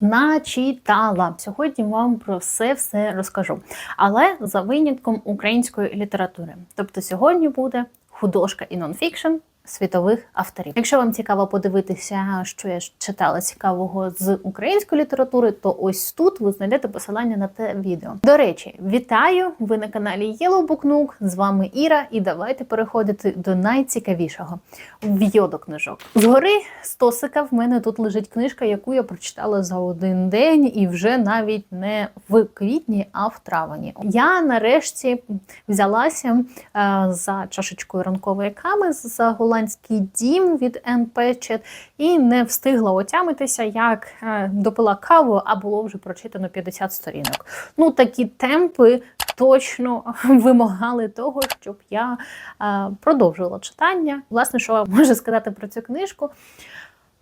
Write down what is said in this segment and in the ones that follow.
Начитала. Сьогодні вам про все все розкажу. Але за винятком української літератури. Тобто сьогодні буде художка і нонфікшн світових авторів. Якщо вам цікаво подивитися, що я читала цікавого з української літератури, то ось тут ви знайдете посилання на те відео. До речі, вітаю! Ви на каналі Yellow Book Nook, З вами Іра, і давайте переходити до найцікавішого в'йодо книжок. Згори стосика в мене тут лежить книжка, яку я прочитала за один день, і вже навіть не в квітні, а в травні. Я нарешті взялася е, за чашечкою ранкової кави за голландський дім від Енн Петчет і не встигла отямитися, як е, допила каву, а було вже прочитано 50 сторінок. Ну, такі темпи точно вимагали того, щоб я е, продовжила читання. Власне, що можу сказати про цю книжку?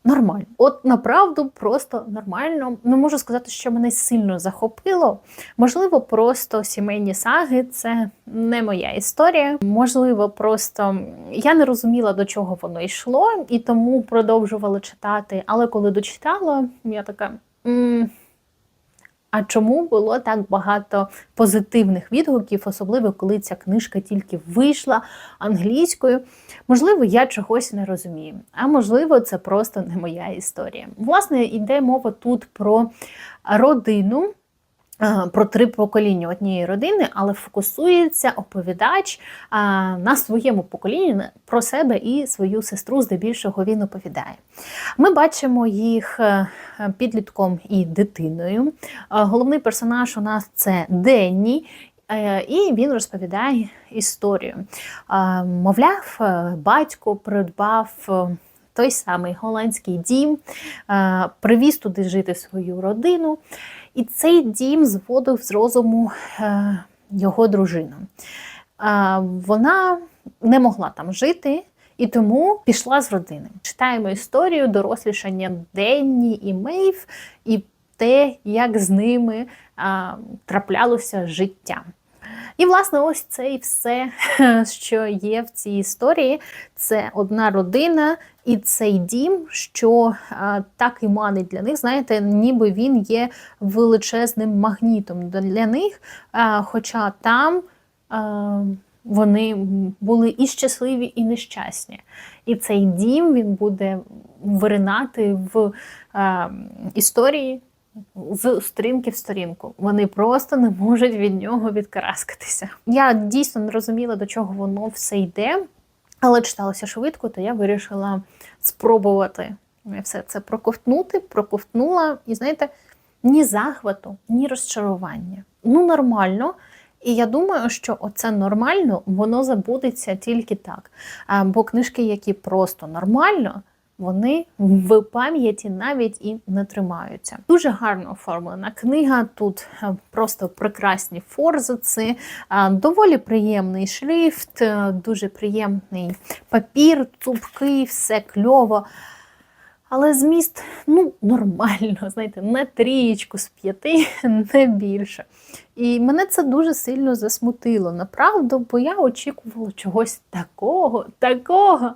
Нормально, от направду просто нормально. Не можу сказати, що мене сильно захопило. Можливо, просто сімейні саги це не моя історія. Можливо, просто я не розуміла, до чого воно йшло, і тому продовжувала читати. Але коли дочитала, я така. М а чому було так багато позитивних відгуків, особливо коли ця книжка тільки вийшла англійською? Можливо, я чогось не розумію, а можливо, це просто не моя історія. Власне, йде мова тут про родину. Про три покоління однієї родини, але фокусується оповідач на своєму поколінні про себе і свою сестру, здебільшого він оповідає. Ми бачимо їх е, підлітком і дитиною. Головний персонаж у нас це Денні. Е, і він розповідає історію. Мовляв, е, батько придбав той самий голландський дім, привіз туди жити свою родину. І цей дім зводив з розуму е, його дружину. Вона не могла там жити. І тому пішла з родини. Читаємо історію дорослішання Денні і Мейв, і те, як з ними а, траплялося життя. І, власне, ось це і все, що є в цій історії. Це одна родина і цей дім, що а, так і манить для них, знаєте, ніби він є величезним магнітом для них. А, Хоча там а, вони були і щасливі, і нещасні. І цей дім він буде виринати в а, історії з сторінки в сторінку. Вони просто не можуть від нього відкараскатися. Я дійсно не розуміла, до чого воно все йде, але читалося швидко, то я вирішила спробувати все це проковтнути, проковтнула, і знаєте, ні захвату, ні розчарування. Ну, нормально. І я думаю, що оце нормально, воно забудеться тільки так. Бо книжки, які просто нормально вони в пам'яті навіть і не тримаються. Дуже гарно оформлена книга. Тут е, просто прекрасні форзаци, е, доволі приємний шрифт, е, дуже приємний папір, цупкий, все кльово. Але зміст ну, нормально, знаєте, не трієчку з п'яти, не більше. І мене це дуже сильно засмутило, направду, бо я очікувала чогось такого, такого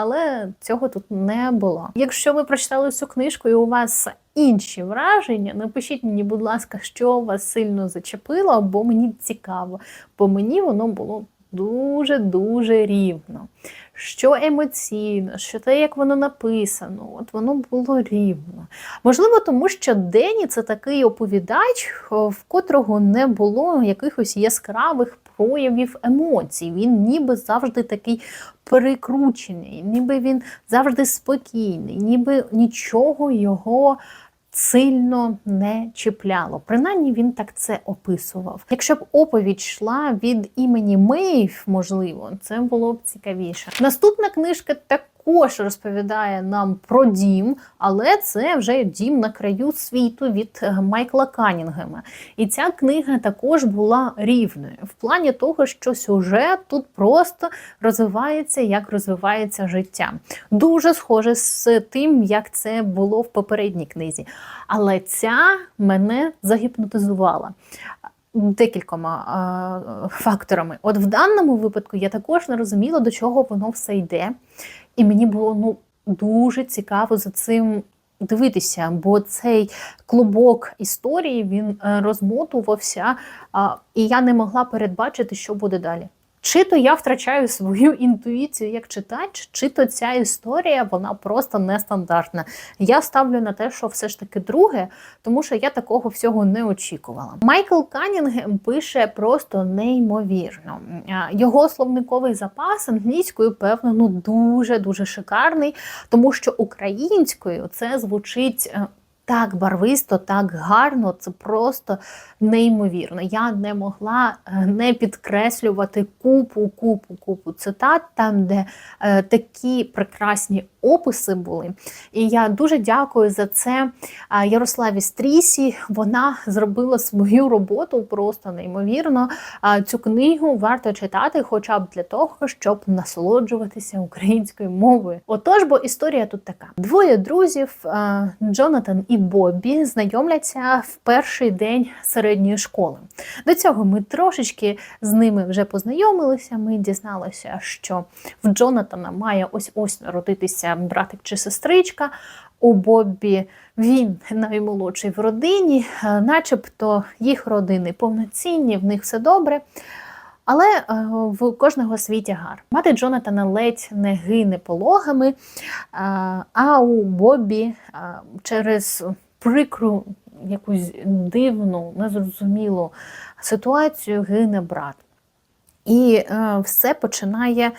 але цього тут не було. Якщо ви прочитали цю книжку і у вас інші враження, напишіть мені, будь ласка, що вас сильно зачепило, бо мені цікаво, бо мені воно було дуже-дуже рівно. Що емоційно, що те, як воно написано, от воно було рівно. Можливо, тому що Дені це такий оповідач, в котрого не було якихось яскравих проявів емоцій. Він ніби завжди такий перекручений, ніби він завжди спокійний, ніби нічого його сильно не чіпляло. Принаймні він так це описував. Якщо б оповідь йшла від імені Мейв, можливо, це було б цікавіше. Наступна книжка так також розповідає нам про дім, але це вже дім на краю світу від Майкла Канінгема. І ця книга також була рівною в плані того, що сюжет тут просто розвивається, як розвивається життя. Дуже схоже з тим, як це було в попередній книзі. Але ця мене загіпнотизувала. Декількома е, факторами. От в даному випадку я також не розуміла, до чого воно все йде. І мені було ну, дуже цікаво за цим дивитися, бо цей клубок історії він е, розмотувався, і я не могла передбачити, що буде далі. Чи то я втрачаю свою інтуїцію як читач, чи то ця історія вона просто нестандартна. Я ставлю на те, що все ж таки друге, тому що я такого всього не очікувала. Майкл Канінгем пише просто неймовірно. Його словниковий запас англійською, певно, ну дуже дуже шикарний, тому що українською це звучить. Так барвисто, так гарно, це просто неймовірно. Я не могла е, не підкреслювати купу, купу, купу цитат, там, де е, такі прекрасні описи були. І я дуже дякую за це Ярославі Стрісі. Вона зробила свою роботу просто неймовірно. Цю книгу варто читати, хоча б для того, щоб насолоджуватися українською мовою. Отож, бо історія тут така: двоє друзів, Джонатан і Боббі, знайомляться в перший день середньої школи. До цього ми трошечки з ними вже познайомилися. Ми дізналися, що в Джонатана має ось ось народитися братик чи сестричка. У Боббі він наймолодший в родині, е, начебто їх родини повноцінні, в них все добре. Але е, в кожного свій тягар. Мати Джонатана ледь не гине пологами, е, а у Бобі через прикру якусь дивну, незрозумілу ситуацію гине брат. І все починає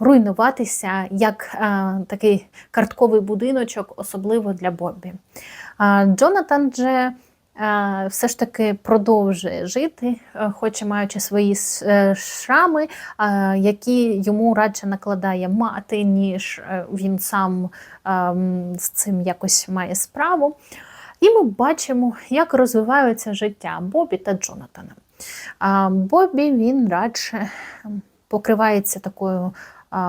руйнуватися як е, такий картковий будиночок, особливо для Бобі. Джонатан же е, все ж таки продовжує жити, е, хоч і маючи свої шрами, які йому радше накладає мати, ніж він сам ем, з цим якось має справу. І ми бачимо, як розвивається життя Бобі та Джонатана. Бобі він радше ем, покривається такою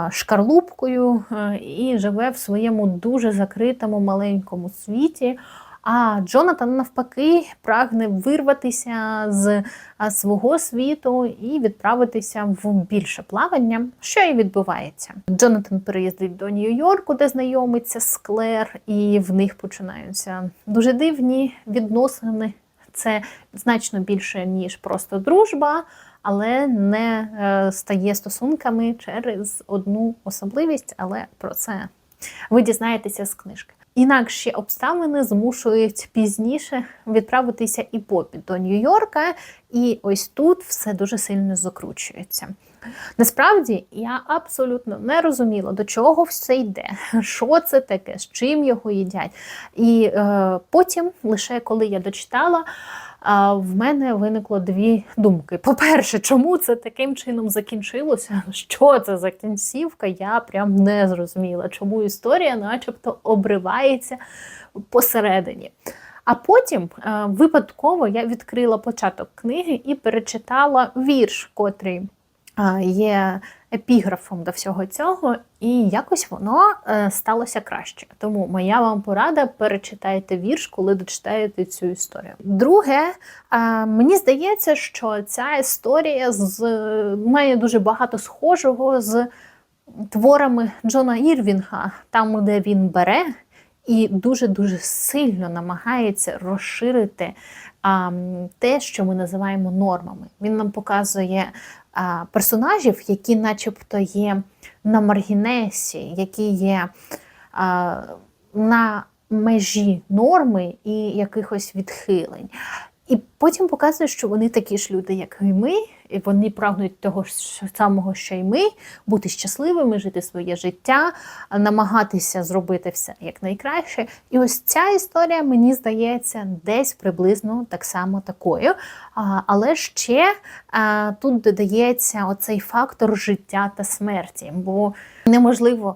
шкарлупкою е, і живе в своєму дуже закритому маленькому світі. А Джонатан, навпаки, прагне вирватися з свого світу і відправитися в більше плавання, що і відбувається. Джонатан переїздить до Нью-Йорку, де знайомиться з Клер, і в них починаються дуже дивні відносини. Це значно більше, ніж просто дружба, але не е, стає стосунками через одну особливість, але про це ви дізнаєтеся з книжки. Інакші обставини змушують пізніше відправитися і попід до Нью-Йорка, і ось тут все дуже сильно закручується. Насправді я абсолютно не розуміла, до чого все йде, що це таке, з чим його їдять. І е, потім, лише коли я дочитала, а в мене виникло дві думки. По-перше, чому це таким чином закінчилося? Що це за кінцівка? Я прям не зрозуміла, чому історія, начебто, обривається посередині. А потім е, випадково я відкрила початок книги і перечитала вірш, котрий е, є епіграфом до всього цього, і якось воно е, сталося краще. Тому моя вам порада: перечитайте вірш, коли дочитаєте цю історію. Друге, мені здається, що ця історія з, має дуже багато схожого з творами Джона Ірвінга, там, де він бере. І дуже-дуже сильно намагається розширити а, те, що ми називаємо нормами. Він нам показує персонажів, які начебто є на маргінесі, які є на межі норми і якихось відхилень. І потім показує, що вони такі ж люди, як і ми, і вони прагнуть того ж самого, що й ми, бути щасливими, жити своє життя, намагатися зробити все як найкраще. І ось ця історія, мені здається, десь приблизно так само такою. Але ще тут додається оцей фактор життя та смерті, бо неможливо.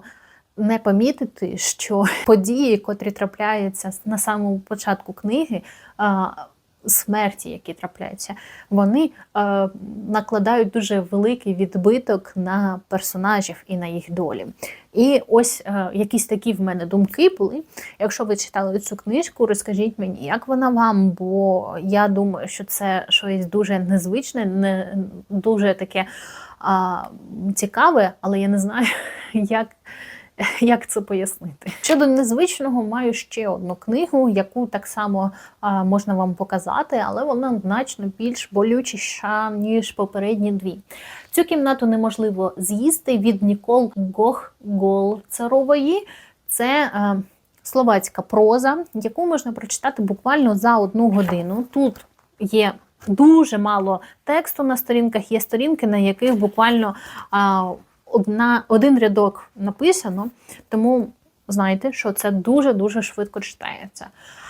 Не помітити, що події, котрі трапляються на самому початку книги, смерті, які трапляються, вони е, накладають дуже великий відбиток на персонажів і на їх долі. І ось е, якісь такі в мене думки були. Якщо ви читали цю книжку, розкажіть мені, як вона вам, бо я думаю, що це щось дуже незвичне, не дуже таке а, цікаве, але я не знаю, як. як це пояснити. Щодо незвичного, маю ще одну книгу, яку так само а, можна вам показати, але вона значно більш болючіша, ніж попередні дві. Цю кімнату неможливо з'їсти від Нікол Гох Голцерової. Це е, словацька проза, яку можна прочитати буквально за одну годину. Тут є дуже мало тексту на сторінках, є сторінки, на яких буквально а, одна, один рядок написано, тому знайте, що це дуже-дуже швидко читається.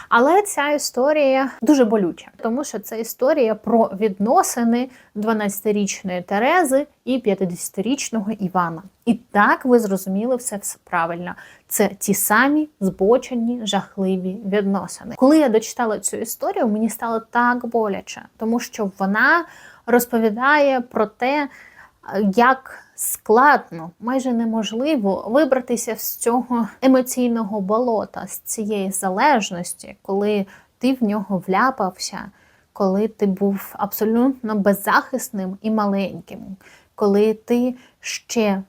Але ця історія дуже болюча, тому що це історія про відносини 12-річної Терези і 50-річного Івана. І так ви зрозуміли все правильно. Це ті самі збочені, жахливі відносини. Коли я дочитала цю історію, мені стало так боляче, тому що вона розповідає про те, як складно, майже неможливо вибратися з цього емоційного болота, з цієї залежності, коли ти в нього вляпався, коли ти був абсолютно беззахисним і маленьким, коли ти ще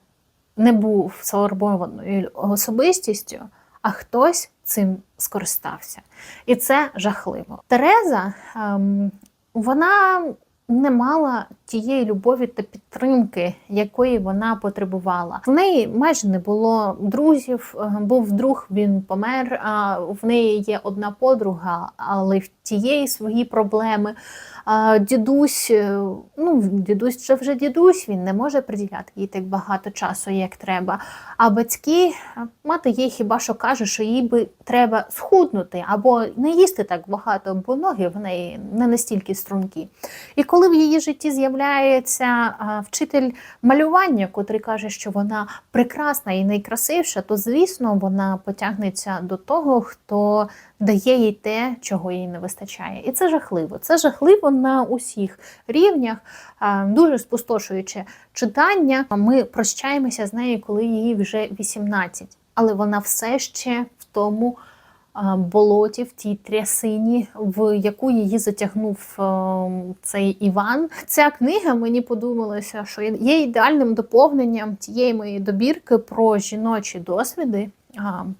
не був сформованою особистістю, а хтось цим скористався. І це жахливо. Тереза, ем, вона не мала тієї любові та підтримки, якої вона потребувала. В неї майже не було друзів. е, Був друг, він помер. А в неї є одна подруга, але в тієї свої проблеми. Дідусь, е, ну дідусь це вже дідусь, він не може приділяти їй так багато часу, як треба. А батьки, мати їй хіба що каже, що їй би треба схуднути або не їсти так багато, бо ноги в неї не настільки стрункі. І коли в її житті з'являється вчитель малювання, котрий каже, що вона прекрасна і найкрасивша, то звісно вона потягнеться до того, хто дає їй те, чого їй не вистачає. І це жахливо. Це жахливо на усіх рівнях, дуже спустошуюче читання. Ми прощаємося з нею, коли їй вже 18, але вона все ще в тому болоті, в тій трясині, в яку її затягнув цей Іван. Ця книга мені подумалося, що є ідеальним доповненням тієї моєї добірки про жіночі досвіди.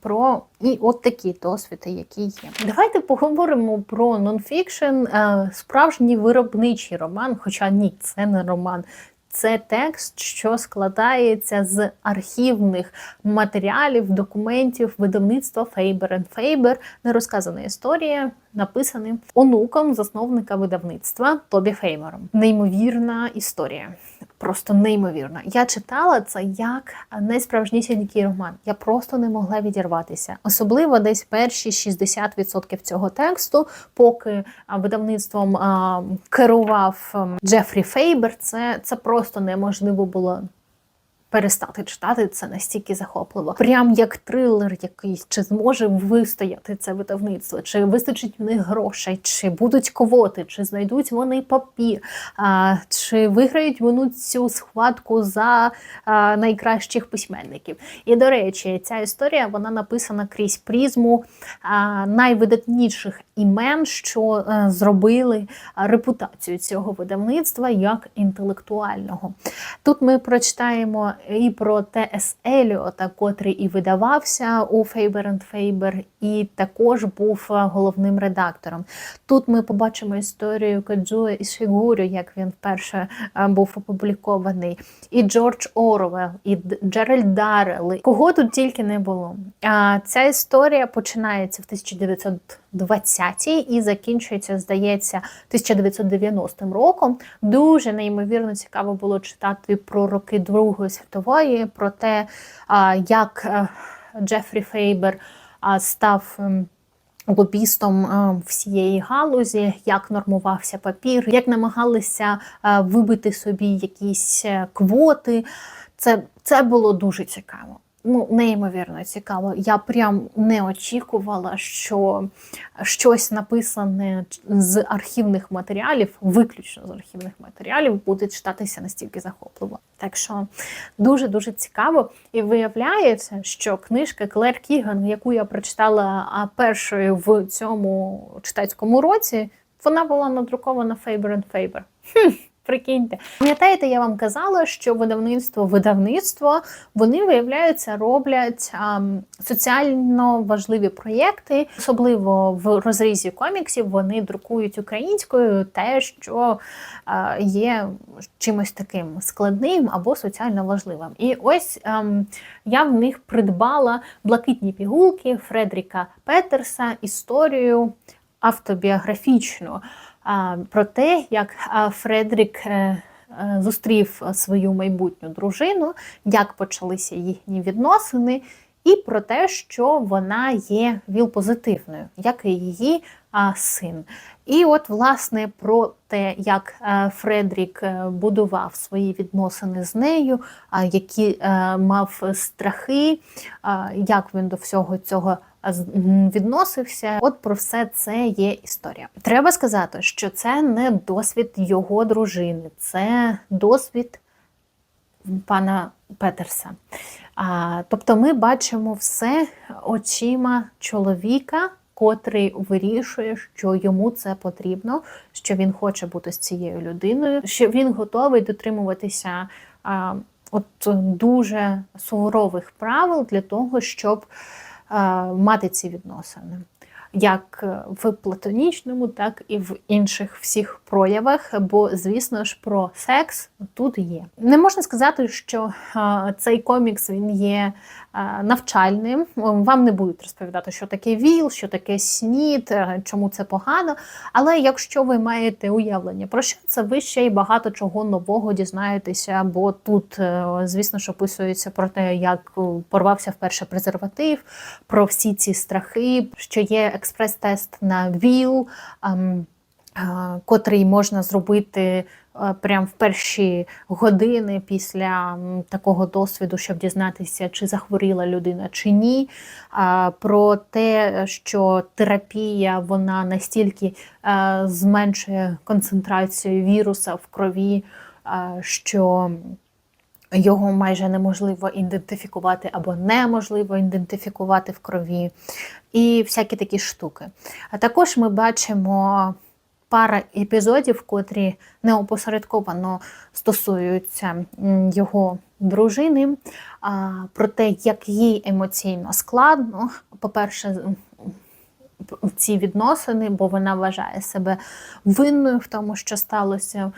Про і от такі досвіди, які є. Давайте поговоримо про нонфікшн, е, справжній виробничий роман. Хоча ні, це не роман. Це текст, що складається з архівних матеріалів, документів видавництва Faber Faber. Нерозказана історія, написаним онуком засновника видавництва Тобі Феймером. Неймовірна історія. Просто неймовірна. Я читала це як найсправжнісінький роман. Я просто не могла відірватися. Особливо десь перші 60% цього тексту, поки видавництвом керував ем, Джефрі Фейбер. Це, це просто неможливо було перестати читати це настільки захопливо. Прям як трилер якийсь, чи зможе вистояти це видавництво, чи вистачить в них грошей, чи будуть ковоти, чи знайдуть вони папір, а, чи виграють вони цю схватку за а, найкращих письменників. І до речі, ця історія вона написана крізь призму а, найвидатніших імен, що е, зробили репутацію цього видавництва як інтелектуального. Тут ми прочитаємо і про Т.С. Еліота, котрий і видавався у Faber Faber, і також був е, головним редактором. Тут ми побачимо історію Каджуа і Шигурю, як він вперше е, був опублікований, і Джордж Оруелл, і Джеральд Даррелл. Кого тут тільки не було. А ця історія починається в 1920-й і закінчується, здається, 1990 роком. Дуже неймовірно цікаво було читати про роки Другої світової, про те, як е, Джефрі Фейбер став. лобістом всієї галузі, як нормувався папір, як намагалися вибити собі якісь е, квоти. Це, це було дуже цікаво. Ну, неймовірно цікаво. Я прям не очікувала, що щось написане з архівних матеріалів, виключно з архівних матеріалів, буде читатися настільки захопливо. Так що дуже дуже цікаво. І виявляється, що книжка Клер Кіган, яку я прочитала першою в цьому читацькому році, вона була надрукована Faber Faber. Хм, Прикиньте, пам'ятаєте, я вам казала, що видавництво, видавництво вони виявляються, роблять а, соціально важливі проєкти, особливо в розрізі коміксів. Вони друкують українською те, що а, є чимось таким складним або соціально важливим. І ось а, я в них придбала блакитні пігулки Фредріка Петерса історію автобіографічну про те, як Фредрік е, е, зустрів свою майбутню дружину, як почалися їхні відносини, і про те, що вона є віл-позитивною, як і її син. І от, власне, про те, як е, Фредрік будував свої відносини з нею, які мав страхи, як він до всього цього відносився. От про все це є історія. Треба сказати, що це не досвід його дружини, це досвід пана Петерса. Тобто ми бачимо все очима чоловіка. Котрий вирішує, що йому це потрібно, що він хоче бути з цією людиною, що він готовий дотримуватися а, от дуже суворових правил для того, щоб мати ці відносини. Як в платонічному, так і в інших всіх проявах, бо, звісно ж, про секс тут є. Не можна сказати, що цей комікс він є навчальним. Вам не будуть розповідати, що таке ВІЛ, що таке СНІД, е, чому це погано. Але якщо ви маєте уявлення про що це, ви ще й багато чого нового дізнаєтеся, бо тут, е, звісно ж, описується про те, як порвався вперше презерватив, про всі ці страхи, що є експрес-тест на ВІЛ. Ем, котрий можна зробити Е, прям в перші години після такого досвіду, щоб дізнатися, чи захворіла людина чи ні. Про те, що терапія вона настільки е, зменшує концентрацію віруса в крові, що його майже неможливо ідентифікувати або неможливо ідентифікувати в крові, і всякі такі штуки. А також ми бачимо пара епізодів, котрі неопосередковано стосуються його дружини, про те, як їй емоційно складно. По-перше, ці відносини, бо вона вважає себе винною в тому, що сталося,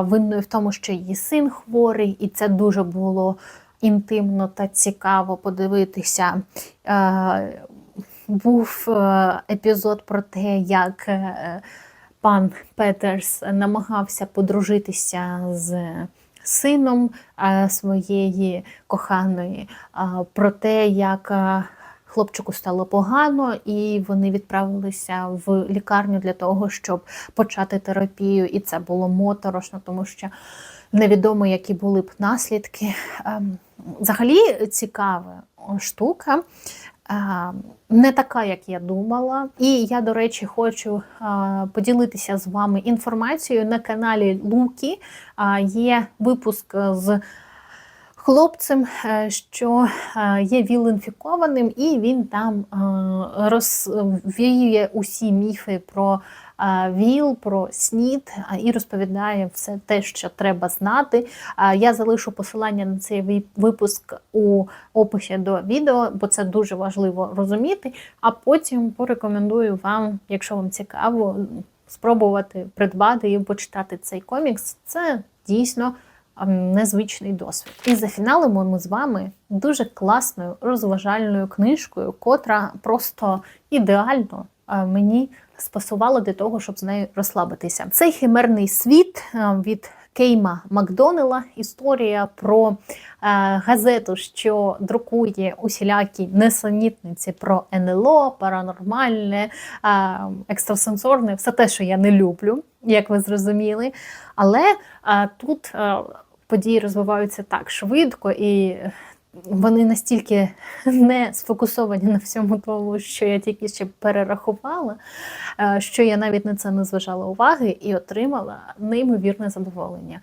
винною в тому, що її син хворий, і це дуже було інтимно та цікаво подивитися. Був е, епізод про те, як е, пан Петерс намагався подружитися з сином своєї коханої, про те, як хлопчику стало погано, і вони відправилися в лікарню для того, щоб почати терапію. І це було моторошно, тому що невідомо, які були б наслідки. Ем, взагалі цікава штука не така, як я думала. І я, до речі, хочу поділитися з вами інформацією на каналі Луки. Є випуск з хлопцем, е, що є віл-інфікованим, і він там розвіює усі міфи про ВІЛ, про СНІД і розповідає все те, що треба знати. Я залишу посилання на цей випуск у описі до відео, бо це дуже важливо розуміти. А потім порекомендую вам, якщо вам цікаво, спробувати придбати і почитати цей комікс. Це дійсно. Незвичний досвід. І зафіналимо ми з вами дуже класною розважальною книжкою, котра просто ідеально мені спасувало для того, щоб з нею розслабитися. Цей химерний світ е, від Кейма Макдонела історія про е, газету, що друкує усілякі несенітниці про НЛО, паранормальне, е, екстрасенсорне, все те, що я не люблю, як ви зрозуміли. Але е, тут е, події розвиваються так швидко і вони настільки не сфокусовані на всьому тому, що я тільки ще перерахувала, е, що я навіть на це не зважала уваги і отримала неймовірне задоволення.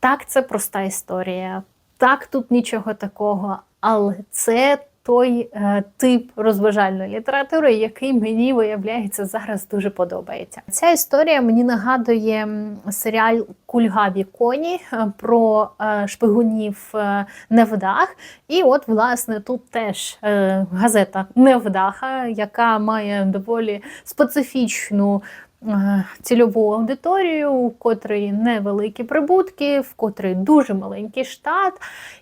Так, це проста історія, так, тут нічого такого, але це той е, тип розважальної літератури, який мені виявляється зараз дуже подобається. Ця історія мені нагадує серіал Кульгаві коні е, про е, шпигунів Невдах. І от, власне, тут теж газета Невдаха, яка має доволі специфічну. Цільову аудиторію, у котрої невеликі прибутки, в котрої дуже маленький штат,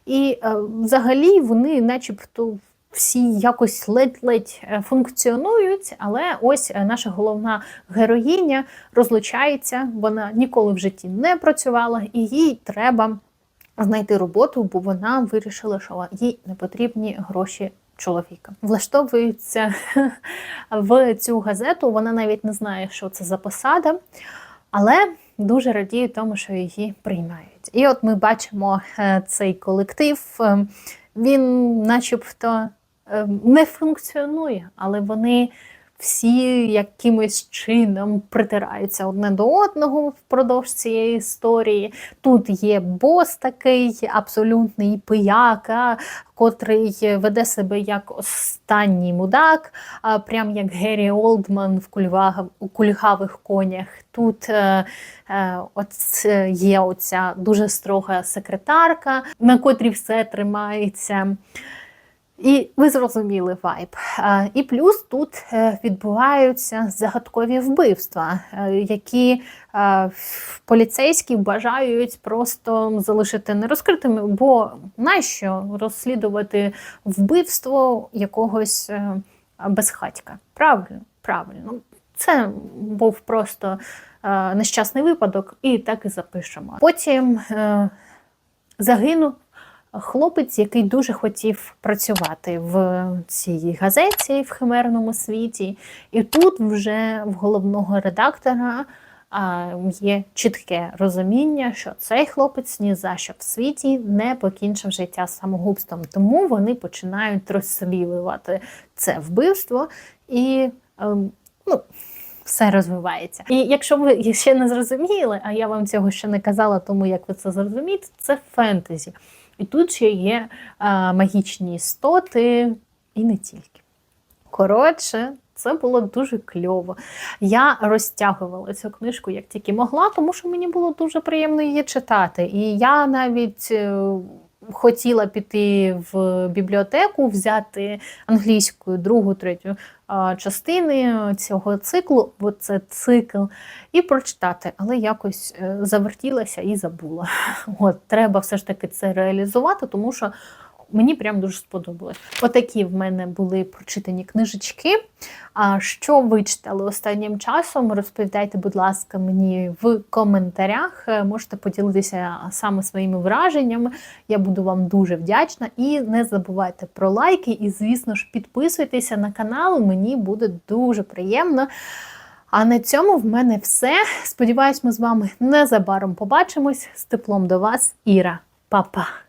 і взагалі вони, начебто, всі якось ледь-ледь е, функціонують, але ось е, наша головна героїня розлучається, вона ніколи в житті не працювала, і їй треба знайти роботу, бо вона вирішила, що їй не потрібні гроші чоловіка. Влаштовується в цю газету, вона навіть не знає, що це за посада, але дуже радіє тому, що її приймають. І от ми бачимо е, цей колектив. Він, начебто, не функціонує, але вони всі якимось чином притираються одне до одного впродовж цієї історії. Тут є бос такий абсолютний пияка, котрий веде себе як останній мудак, прям як Геррі Олдман в у кульгавих конях. Тут е, е, е, є оця дуже строга секретарка, на котрій все тримається. І ви зрозуміли вайб. Е, І плюс тут е, відбуваються загадкові вбивства, е, які поліцейські бажають просто залишити нерозкритими, бо нащо розслідувати вбивство якогось безхатька? Правильно, правильно. Це був просто нещасний випадок, і так і запишемо. Потім загинув хлопець, який дуже хотів працювати в цій газеті в химерному світі. І тут вже в головного редактора є чітке розуміння, що цей хлопець ні за що в світі не покінчив життя самогубством. Тому вони починають розслідувати це вбивство і. ем, ну, все розвивається. І якщо ви ще не зрозуміли, а я вам цього ще не казала, тому як ви це зрозумієте, це фентезі. І тут ще є а, магічні істоти, і не тільки. Коротше, це було дуже кльово. Я розтягувала цю книжку як тільки могла, тому що мені було дуже приємно її читати. І я навіть. Хотіла піти в бібліотеку, взяти англійською другу, третю частини цього циклу, бо це цикл, і прочитати, але якось е, завертілася і забула. От, треба все ж таки це реалізувати, тому що мені прям дуже сподобалось. Отакі в мене були прочитані книжечки. А що ви читали останнім часом? Розповідайте, будь ласка, мені в коментарях. Е, Можете поділитися саме своїми враженнями. Я буду вам дуже вдячна. І не забувайте про лайки. І, звісно ж, підписуйтеся на канал. Мені буде дуже приємно. А на цьому в мене все. Сподіваюсь, ми з вами незабаром побачимось. З теплом до вас, Іра. Па-па!